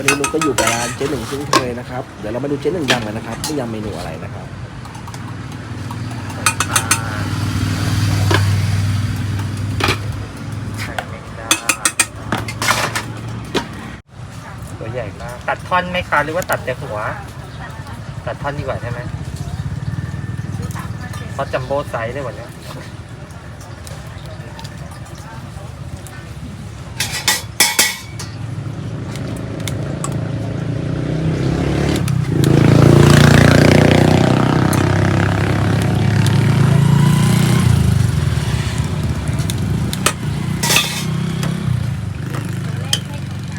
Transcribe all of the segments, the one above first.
วันนี้นุกก็อยู่กับร้านเจ๊หนึ่งเช่นเคยนะครับ เดี๋ยวเรามาดูเจ๊หนึ่งยำกันนะครับว่ายำเมนูอะไรนะครับไมงดาตัวใหญ่มากตัดท่อนไหมคะหรือว่าตัดแต่หัว ตัดท่อนดีกว่าใช่ไหมเพราะจัมโบ้ไซส์เลยวันเนี้ย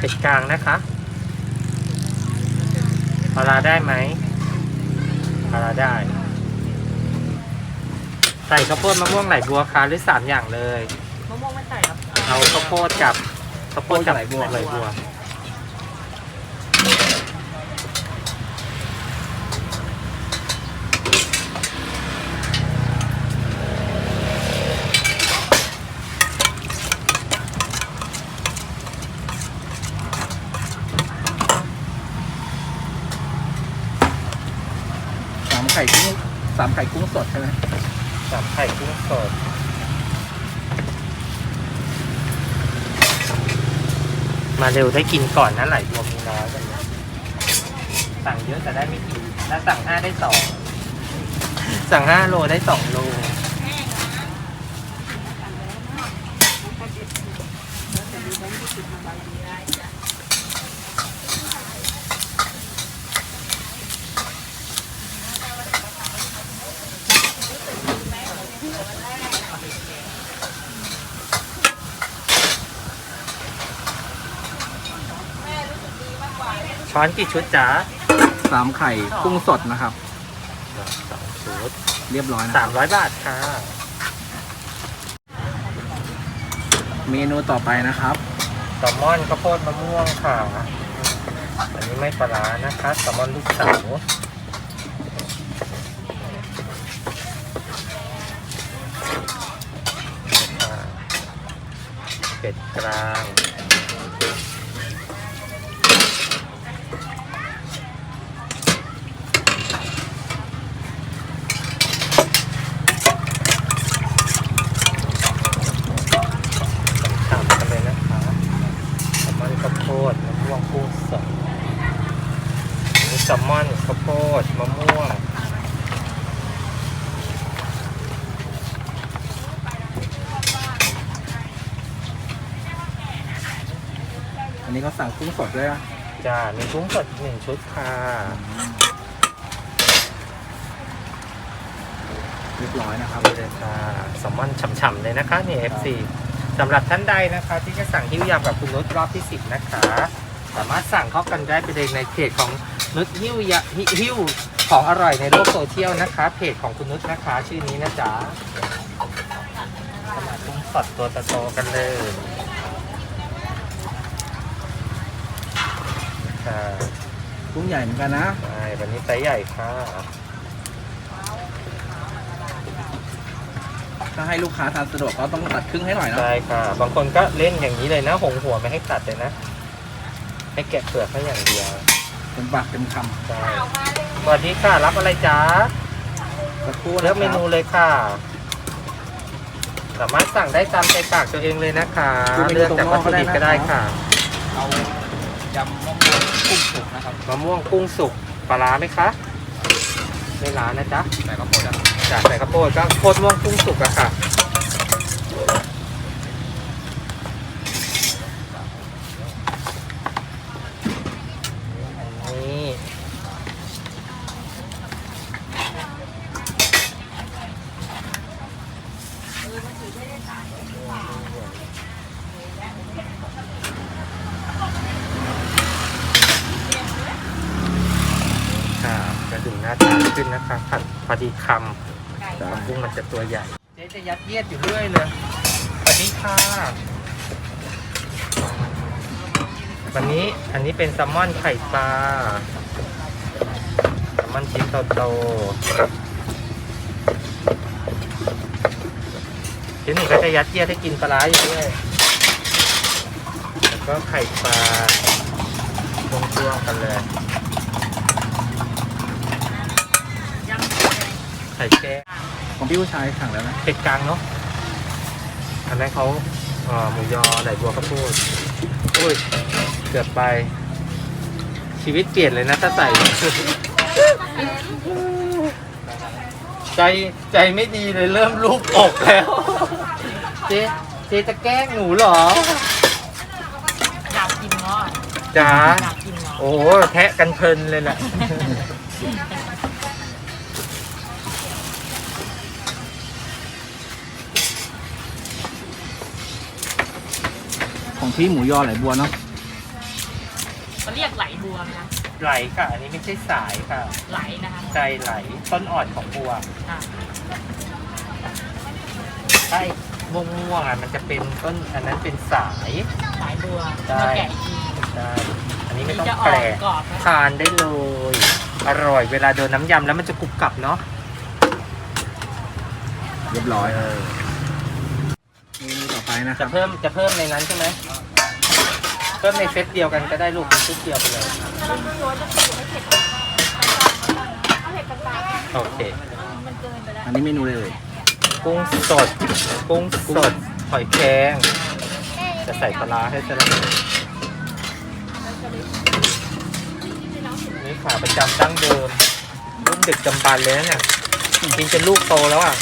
ดกลางนะคะปลาร้าได้ไหมปลาร้าได้ ใส่ข้าวโพดมะม่วงไหลบัวค่ะหรือสามอย่างเลย มะม่วงไม่ใส่หรอเอาข้าวโพดกับข้าวโพดกับไหลบัวไหลบัว ไข่กุ้งสามไข่กุ้งสดใช่ไหมสามไข่กุ้งสดมาเร็วได้กินก่อนนะไหลบัวมีน้อยกันเนี่ยสั่งเยอะแต่ได้ไม่กินถ้าสั่งห้าได้สองสั่งห้าโลได้สองโล ช้อนกี่ชุดจ๋าสามไข่กุ้งสดนะครับสองชุดเรียบร้อยนะคสารัมบร้อยบาทค่ะเมนูต่อไปนะครับ แซลมอนข้าวโพดมะม่วงค่ะ อันนี้ไม่ปลาร้านะคะแซลมอนลูกเต๋าค่ะเป็ดกลางฉ่ำๆกันเลยนะคะแซลมอนข้าวโพดมะม่วงกุ้งสดอันนี้แซลมอนข้าวโพดมะม่วง อันนี้ ก็สั่งกุ้งสดด้วยนะจ้ามีกุ้งสดหนึ่งชุดค่ะเรียบร้อยนะครับนี่เลยค่ะแซลมอนฉ่ำๆเลยนะคะนี่ FC สำหรับท่านใดนะคะ ที่จะสั่งหิ้วยำกับคุณนุชรอบที่ 10 นะคะ สามารถสั่งเข้ากันได้ไปเลยในเพจของนุชหิ้วยะหิหิ้วของอร่อยในโลกโซเชียลนะคะ เพจของคุณนุชนะคะ ชื่อนี้นะจ๊ะขนาดกุ้งสดตัวโตๆกันเลย ค่ะกุ้งใหญ่เหมือนกันนะ ใช่วันนี้ไซส์ใหญ่ค่ะถ้าให้ลูกค้าทานสะดวกก็ต้องตัดครึ่งให้หน่อยนะใช่ค่ะ บางคนก็เล่นอย่างนี้เลยนะหงหัวไม่ให้ตัดเลยนะ ให้แกะเปลือกแค่อย่างเดียวเต็มปากเต็มคใช่สวัสดีค่ะ รับอะไรจ๊ะำสักครู่เลืนะอกคเมรับนูเลยค่ะ สามารถสั่งได้ตามใจปากตัวเองเลยนะคะ เลือกจากวัตถุดิบก็ได้ค่ะ เอา ยำมะม่วงกุ้งสุกนะครับมะม่วงกุ้งสุกปลาร้าไหมคะไม่ร้านนะจ๊ะใส่ข้าวโพดอะจากใส่ข้าวโพดก็โพดม่วงกุ้งสุกอะค่ะ นี่ ค่ะกระดูกหน้าตาขึ้นนะคะผัดพอดีคำแต่ว่ากุ้งมันจะตัวใหญ่ เจ๊จะยัดเยียดอยู่เรื่อยเลยสวัสดีค่ะ วันนี้อันนี้เป็นแซลมอนไข่ปลาแซลมอนชิ้นโตๆทีนี้ก็จะยัดเยียดให้กินปลาร้าอยู่ด้วยแล้วก็ไข่ปลาช่วงช่วงกันเลยไข่แก้ ของพี่ผู้ชายสั่งแล้วนะเผ็ดกลางเนาะอันนั้นเขาเอ่อหมูยอไหลบัวข้าวโพดอุ้ยเกือบไป ชีวิตเปลี่ยนเลยนะถ้าใส่ ใจใจไม่ดีเลยเริ่มลูบอกแล้ว เจ๊เจ๊จะแกล้งหนูเหรออยากกินเนาะจ๋าอยากกินเนาะโอ้โหแทะกันเพลินเลยแหละ ของพี่หมูยอไหลบัวเนาะเขาเรียกไหลบัวไหมคะไหลค่ะ อันนี้ไม่ใช่สายค่ะ ไหลนะคะใจไหลต้นอ่อนของบัวค่ะใช่ม่วงม่วงๆอะมันจะเป็นต้นอันนั้นเป็นสายไหลบัวใช่มาแกะอีกทีใช่อันนี้ไม่นี่ต้องจะอแปอลกกรอบนะทานได้เลย อร่อยเวลาโดนน้ำยำแล้วมันจะกรุบกรับเนาะเรียบร้อยเมนูต่อไปนะคจะรับเพิ่มจะเพิ่มในนั้นใช่ไหม เพิ่มในเซตเดียวกันก็ได้ลูกเป็นชุดเดียวไปเลยเราไม่รู้ว่าจะถูกไม่เผ็ดเอาเผ็ดกลางโอเค ๆมันเกินไปแล้วอันนี้เมนูเลย กุ้งสด กุ้งสด หอยแครงจะใส่ปลาร้าให้ซะแล้วนี่ขาประจำดั้งเดิม รุ่นดึกจำบันเลยนะเนี่ยกินจนลูกโตแล้วอะ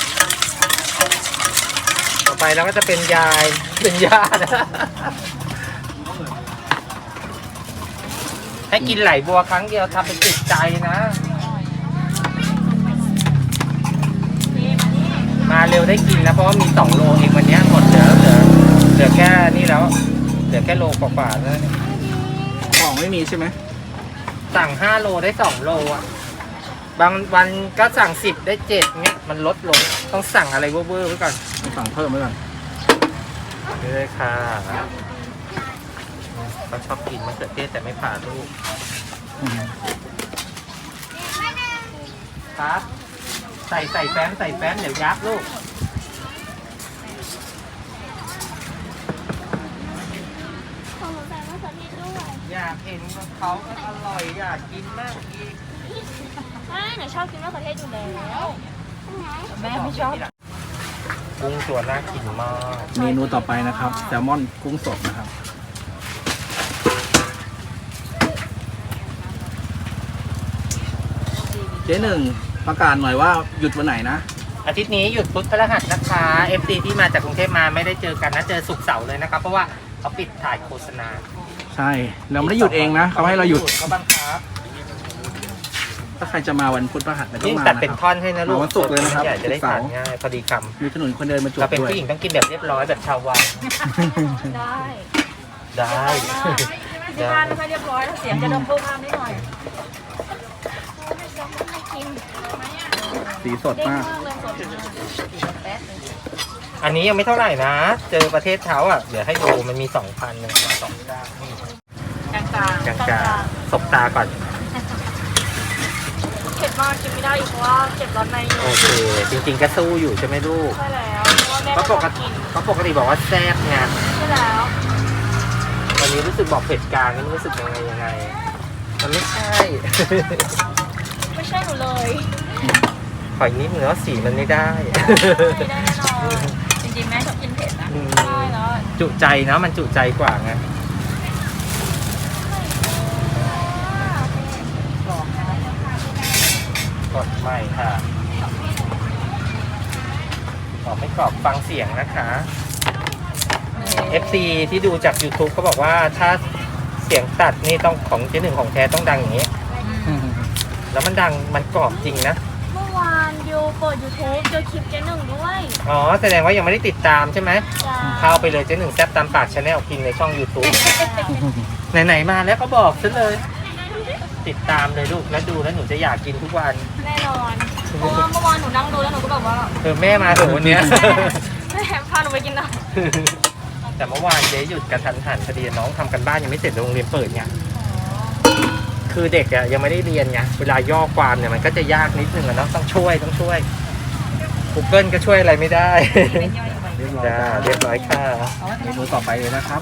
ต่อไปเราก็จะเป็นยาย เป็นย่านะ ให้กินไหลบัวครั้งเดียวทำเป็นติดใจนะ มาเร็วได้กินนะเพราะว่ามีสองโลเองวันเนี้ยหมดเหลือเหลือเหลือแค่นี่แล้ว เหลือแค่โลกว่าๆแล้วของไม่มีใช่ไหมสั่งห้าโลได้สองโลอะ บางวันก็สั่งสิบได้เจ็ดเนี้ยมันลดลง ต้องสั่งอะไรเวอร์ๆไว้ก่อนต้องสั่งเพิ่มไว้ก่อนนี่เลยค่ะ เขาชอบกินมะเขือเทศแต่ไม่ผ่าลูกอืมครับ ใส่ใส่แฟ้มใส่แฟ้มเดี๋ยวยับลูกของหนูใส่มะเขือเทศด้วย อยากเห็นว่าเขาก็อร่อยอยากกินมากอีกไม่หนูชอบกินมะเขือเทศอยู่แล้วแม่ไม่ชอบกุ้งตัวน่ากินมาก เมนูต่อไปนะครับแซลมอนกุ้งสดนะครับ เจ๊หนึ่งประกาศหน่อยว่าหยุดวันไหนนะอาทิตย์นี้หยุดพุธพฤหัสนะคะ FD ที่มาจากกรุงเทพมาไม่ได้เจอกันนะเจอสุกร์เสาร์เลยนะครับเพราะว่าเขาปิดถ่ายโฆษณาใช่เราไม่ได้หยุดเองนะเขาให้เราหยุดเขาบังคับถ้าใครจะมาวันพุธพฤหัสไม่ต้อยิ่งงมาตัดนะเป็นครับท่อนให้นะลูกมาวันศุกร์เลยนะครับใหญ่จะได้ศุกร์ทานเสาร์ง่ายพอดีคมีถนนคนเดินมาจำวเราบเป็นด้วยผู้หญิงต้องกินแบบเรียบร้อยแบบชาววังได้ได้ ที่บ้านไม่ค่อยเรียบร้อยถ้าเสียงจะดมโป๊กน้ำนิดหน่อยไม่กิน สีสดเด้งมากมากเลยสดมากแป๊บนึงอันนี้ยังไม่เท่าไหร่นะ เจอประเทศเขาอะ เดี๋ยวให้ดูมันมีสองพันหนึ่งสองเจ้านี่กลางๆกลางกลางๆสบตาก่อน เผ็ดมากกินไม่ได้อีกเพราะว่าเจ็บร้อนในอยู่โอเค จริง ๆ ก็สู้อยู่ใช่ไหมลูกใช่แล้วเพราะว่าแม่เพราะก็ปชอบกติกินเขาปกติบอกว่าแซ่บไงใช่แล้ววันนี้รู้สึกบอกเผ็ดกลางนี่รู้สึกยังไงยังไง มันไม่ใช่ ไม่ใช่หนูเลยขอยนิดเนื้อสีมันไม่ได้ ไม่ได้แน่นอนจริงๆแม่ชอบกินเผ็ดนะอืม ใช่แล้วจุใจนะมันจุใจกว่าไงกดใหม่ค่ะขอไม่กรอบฟังเสียงนะคะ FC ที่ดูจาก YouTube ก็บอกว่าถ้าเสียงตัดนี่ต้องของเจหนึ่งของแท้ต้องดังอย่างนี้ แล้วมันดังมันกรอบจริงนะ เมื่อวานโยเปิด YouTube เจอคลิปเจ๊หนึ่งด้วยอ๋อ แสดงว่ายังไม่ได้ติดตามใช่ไหมจ้าเข้าไปเลยเจ๊หนึ่งแซบตามปากชาแนลพิมพ์ในช่อง YouTube ไหนๆมาแล้วก็บอกฉันเลย ติดตามเลยลูกแล้วดูแล้วหนูจะอยากกินทุกวัน แน่นอนเพราะว่าเมื่อวานหนูนั่งดูแล้วหนูก็แบบว่าเออแม่มาเถอะวันเนี้ย แม่พาหนูไปกินหนะแต่เมื่อวานเจ๊หยุดกันทันหันพอดีน้องทำกันบ้านยังไม่เสร็จโรงเรียนเปิดไง คือเด็กอะยังไม่ได้เรียนไงเวลาย่อความเนี่ยมันก็จะยากนิดนึงอะเนาะต้องช่วยต้องช่วย Google ก็ช่วยอะไรไม่ได้ไดเรียบร้อยจ้าเรียบร้อยค่ะเมนูต่อไปเลยนะครับ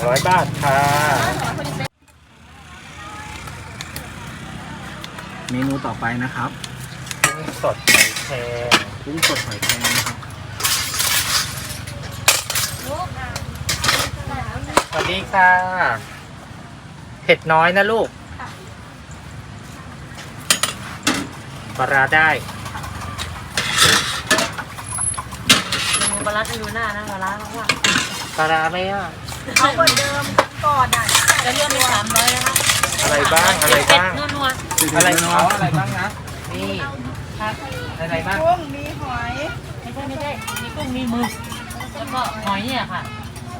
200 บาทค่ะเมนูต่อไปนะครับกุ้งสดหอยแครงกุ้งสดหอยแครงนะครับสวัสดีค่ะ เผ็ดน้อยนะลูกปลาร้าได้ปลาร้าจะอยู่หน้านะปลาร้าเพราะว่าปลาร้าไหมอะเอาเหมือนเดิมก่อนอะจะเลื่อนเป็นสามร้อยนะคะอะไรบ้างอะไรเป็ดบ้างนัวอะไรเขาอะไรบ้างนะนี่ๆครับอะไรบ้างกุ้งมีหอยไม่ใช่ไม่ใช่มีกุ้งมีหมึกแล้วก็หอยเนี่ยค่ะ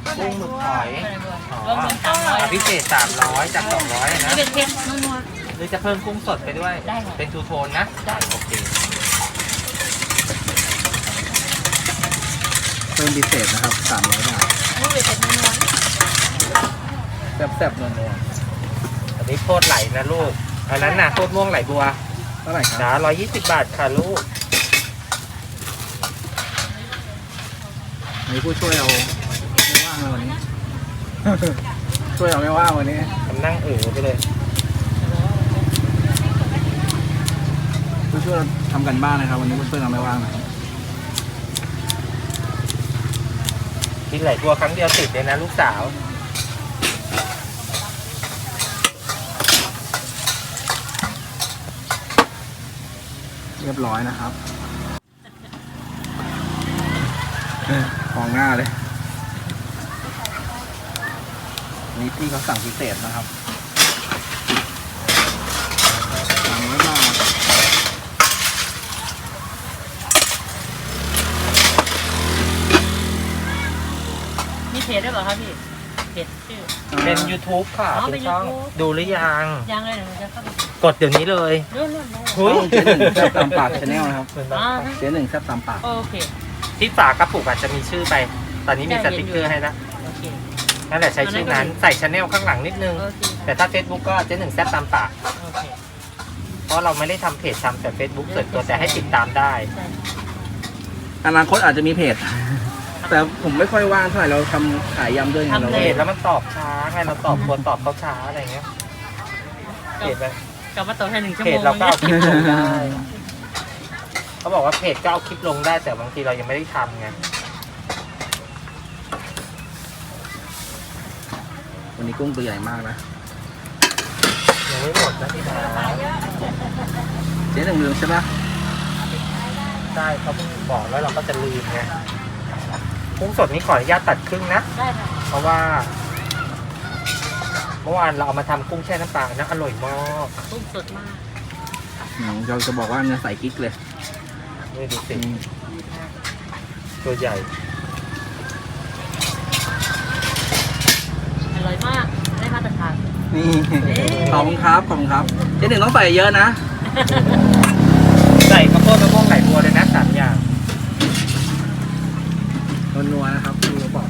กุ้งหมึกหอยอะไรด้วยอ๋อรวมเป็นสามร้อยอะพิเศษ 300 จาก 200 นะนี่เป็นเผ็ดนัว หรือจะเพิ่มกุ้งสดไปด้วย ได้ค่ะ เป็นทูโทนนะ ได้โอเค เพิ่มพิเศษนะครับสามร้อยบาทๆนี่เป็นเผ็ดนัวแซ่บๆนัวอันนี้โคตรไหลนะลูก อันนั้นน่ะโคตรม่วงไหลบัวๆเท่าไหร่คจ้ารับ120 บาทค่ะลูกวันนี้ผู้ช่วยเอาไม่ ว่างเลยวันนี้ ช่วยเอาไม่ว่างวันนี้ผมนั่งเอ๋อไปเลยผู้ช่วยเราทำกันบ้านนะครับ วันนี้ผู้ช่วยเราไม่ว่างนะครับกินไหลบัวครั้งเดียวติดเลยนะลูกสาวเรียบร้อยนะครับ ของหน้าเลย นี่พี่เขาสั่งพิเศษนะครับสามร้อยบาทมีเพจด้วยเหรอครับพี่เพจชื่อ เป็น YouTube ค่ะ อ๋อเป็เป็นนช่อง YouTube ดูหรือยัง ยังเลยเดี๋ยวหนูจะเข้าไปดูกดเดี๋ยวนี้เลยเลื่อนเลื่อนเลยหุ้ยเจ๊หนึ่งแซ่บตามปากชาแนลนะครับเหมือนแบบอ่าเจ๊หนึ่งแซ่บตามปาก โอเค ที่ฝากระปุกอาจจะมีชื่อไป ตอนนี้มีสติกเกอร์ให้แล้วโอเค นั่นแหละใช้ชื่อนั้นใส่ชาแนลข้างหลังนิดนึง โอเคแต่ถ้า Facebook ก็เจ๊หนึ่งแซบตามปาก โอเค เพราะเราไม่ได้ทำเพจทำแต่ Facebook ส่วนตัวแต่ให้ติดตามได้ใช่อนาคตอาจจะมีเพจ แต่ผมไม่ค่อยว่างเท่าไหร่เราทำขายยำด้วยไงเราเพจแล้วมันตอบช้าไงเราตอบควรตอบเขาช้าอะไรเงี้ยเพจแบบกลับมาต่อแค่หนึ่งชั่วเพโมจงเราก็เอาคลิปลงเนี่ยได้เขาบอกว่าเพจก็เอาคลิปลงได้แต่บางทีเรายังไม่ได้ทำไง วันนี้กุ้งตัวใหญ่มากนะยังไม่หมดนะพี่ดาเจ๊หนึ่งลืมใช่ปะใช่เขาเพิ่งบอกแล้วเราก็จะลืมไงกุ้งสดนี้ขออนุญาตตัดครึ่งนะ ได้ค่ะเพราะว่า เมื่อวานเราเอามาทำกุ้งแช่น้ำปลานะอร่อยมากกุ้งสดมากอืมเราจะบอกว่าเนื้อใส่กิ๊กเลยนี่ดูสิอืมตัวใหญ่ อร่อยมากได้มาตรฐา นี่ขอบคุณครับขอบคุณครับเจ๊หนึ่งต้องใส่เยอะนะ ใส่ข้าวโพดมะม่วงไหลบัวเลยนะสามอย่าง นัวๆนะครับพี่เขาบอก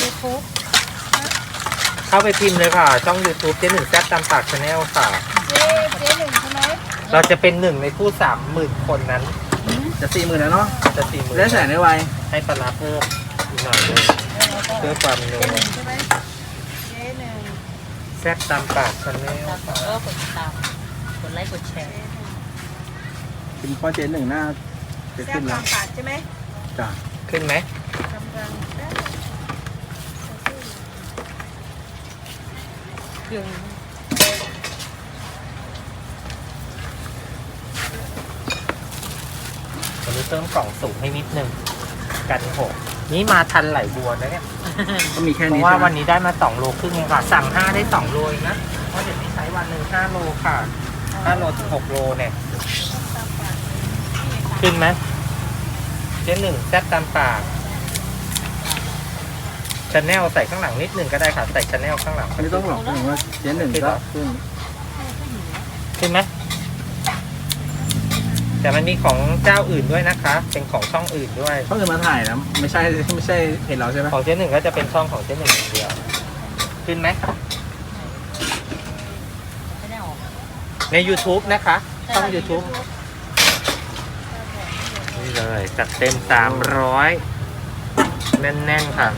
ยูทูบ เข้า ไปพิมพ์เลยค่ะ ช่อง YouTube เจ๊หนึ่งแซ่บตามปากชาแนลค่ะ เจ๊เจ๊หนึ่งใช่ไหมเราจะเป็นหนึ่งในผู้สามหมื่นคนนั้น จะสี่หมื่นแล้วเนาะจะสี่หมื่นได้แสนได้ไวให้ปลาร้าเพิ่มอีกหน่อยหนึงเพื่อความนัวใช่ไหมเจ๊หนึ่งแซ่บตามปากชาแนลตามกดก็กดติดตามกดไลค์กดแชร์เป็นพ่อเจ๊หนึ่งหน้าจะแซ่ขึ้บนแล้ตาวมปากใช่ไหมจ้ะขึ้นไหมกำลังแซ่บ เครื่องวันนี้เพิ่มกล่องสูงให้นิดนึง กันหกนี่มาทันไหลบัวนะเนี่ย ก็มีแค่เพนี้ราะว่าใช่ไหมวันนี้ได้มาสองโลครึ่งเองค่ะ สั่งห้าได้สองโลเองนะ เพราะเดี๋ยวนี้ใช้วันหนึ่งห้าโลค่ะห้าโลถึงหกโลเนี่ย ขึ้นไหมเจ๊หนึ่งแซ่บตามปาก ชาแนลใส่ข้างหลังนิดหนึ่งก็ได้ค่ะ ใส่ชาแนลข้างหลังอันนี้ต้องบอกเลยว่าเจ๊หนึ่งก็ขึ้นขึ้นไหมแต่มันมีของเจ้าอื่นด้วยนะคะ เป็นของช่องอื่นด้วยเขาจะมาถ่ายนะไม่ใช่ไม่ใช่เพจเราใช่ไหมของเจ๊หนึ่งก็จะเป็นช่องของเจ๊หนึ่งอย่างเดียว ขึ้นไหมใน YouTube นะคะช่อง YouTube นี่เลยจัดเต็ม300แน่น ๆ ค่ะ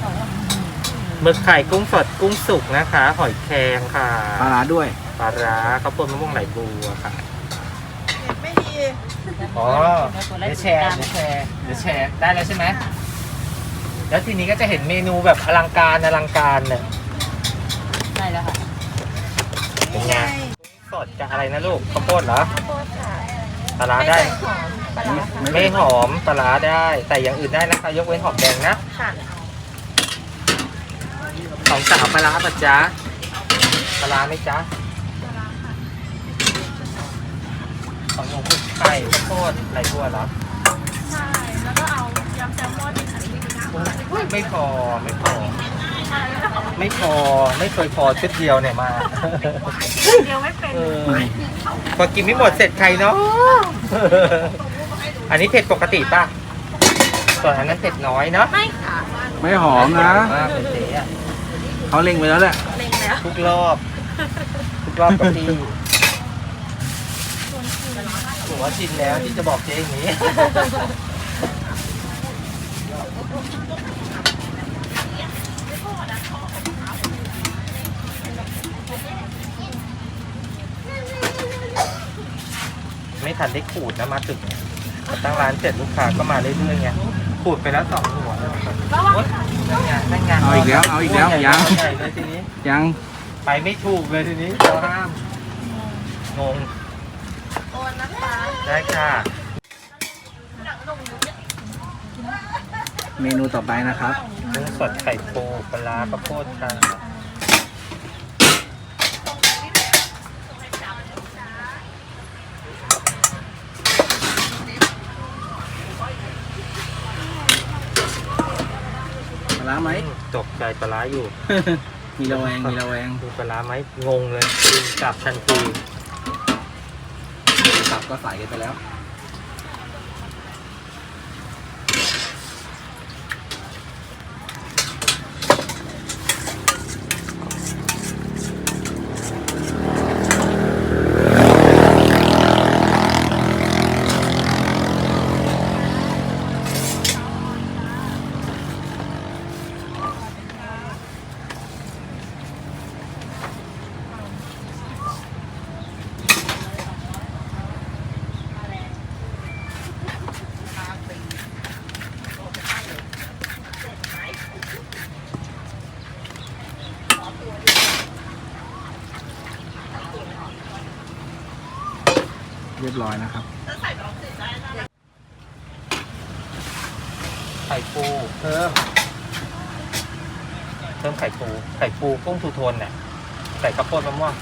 หมึกไข่กุ้งสดกุ้งสุกนะคะ หอยแครงค่ะปลาร้าด้วย ปลาร้าข้าวโพดมะม่วงไหลบัวค่ะไม่ดีอ๋อเดี๋ยวแชร์เดี๋ยวแชร์เดี๋ยวแชร์ได้แล้วใช่ไหมแล้วทีนี้ก็จะเห็นเมนูแบบอลังการอลังการเนี่ยได้แล้วค่ะเป็นไงสดจากอะไรนะลูกข้าวโพดเหรอโคตรค่ะปลาร้าได้ปลาร้าค่ะไม่หอมปลาร้าได้ แต่อย่างอื่นได้นะคะ ยกเว้นหอมแดงนะค่ะ ของสาวปลาร้าปัจจ๊ะปลาร้าไหมจ๊ะของหนูคือไข่ข้าวโพดไหลบัวเหรอใช่ แล้วก็เอายำแซลมอนค่ะอุ๊ยไม่พอไม่พอใช่แล้วก็ไม่พอไม่เคยพอชุดเดียวเนี่ยมาเดียวไม่เป็นเออพอกินไม่หมดเสร็จใครเนาะอันนี้เผ็ดปกติป่ะส่วนอันนั้นเผ็ดน้อยเนาะไม่ค่ะไม่หอมนะมาก เลยเจ๊อะเขาเล็งไปแล้วแหละเล็งแล้วทุกรอบ ทุกรอบกับพี่ถือว่าชินแล้วที่จะบอกเจ๊อย่างนี้ ไม่ทันได้ขูดนะมาถึงตั้งร้านเสร็จลูกค้าก็มาเรื่อยๆไง ขูดไปแล้วสองหัวแล้วครับระวังโอ๊ยนั่นไงนั่นไงเอาอีกแล้วเอาอีกแล้วหัใหญ่ยัง ใหญ่เลยทีนี้ ยังไปไม่ถูกเลยทีนี้เราห้ามงงโอนนะคะได้ค่ะ เมนูต่อไปนะครับกุ้งสดไข่ปูปลาร้าข้าวโพดค่ะ ร้าไหม ตกใจปลาร้าอยู่ มีระแวง มีระแวง ดูปลาร้าไหมงงเลยกินกลับทันทีตับก็ใส่กันไปแล้ว รียบร้อยนะครับไข่ปูเพิ่มเพิ่มไข่ปู ไข่ปูกุ้งทูโทนเนี่ยใส่ข้าวโพดมะม่วง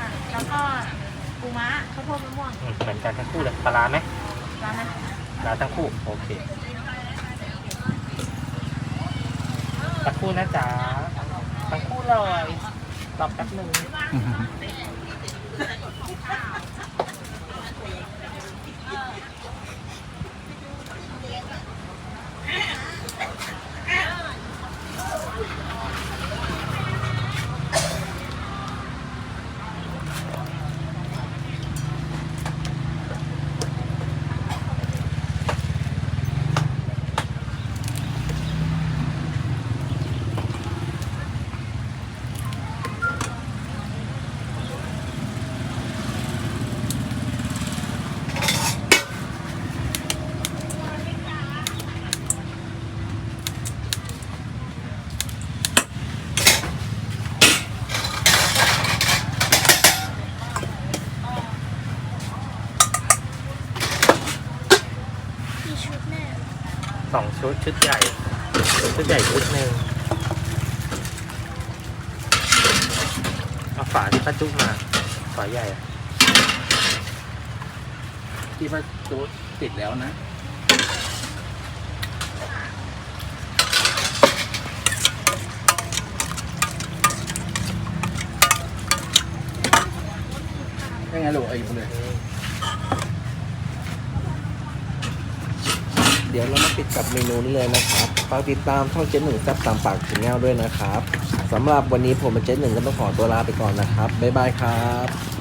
ค่ะแล้วก็ปูม้าข้าวโพดมะม่วงอืมเหมือนกันทั้งคู่เลยปลาร้าไหมร้านนั้นปลาร้าทั้งคู่ โอเคสักครู่นะจ๊ะทั้งคู่เลยรอแป๊บหนึ่งกี่ ชุดใหญ่ ชุดใหญ่ชุดหนึ่งเอาฝาที่ป้าจุ๊กมาฝาใหญ่ ที่ว่าตัวติดแล้วนะ ยังไงลูกเอาอยู่เลย ดี๋ยวเรามาปิดกับเมนูนี้เลยนะครับฝากติดตามช่องเจ๊หนึ่งแซ่บตามปากถึงแง่วด้วยนะครับสำหรับวันนี้ผมเป็นเจ๊หนึ่งก็ต้องขอตัวลาไปก่อนนะครับบ๊ายบายครับ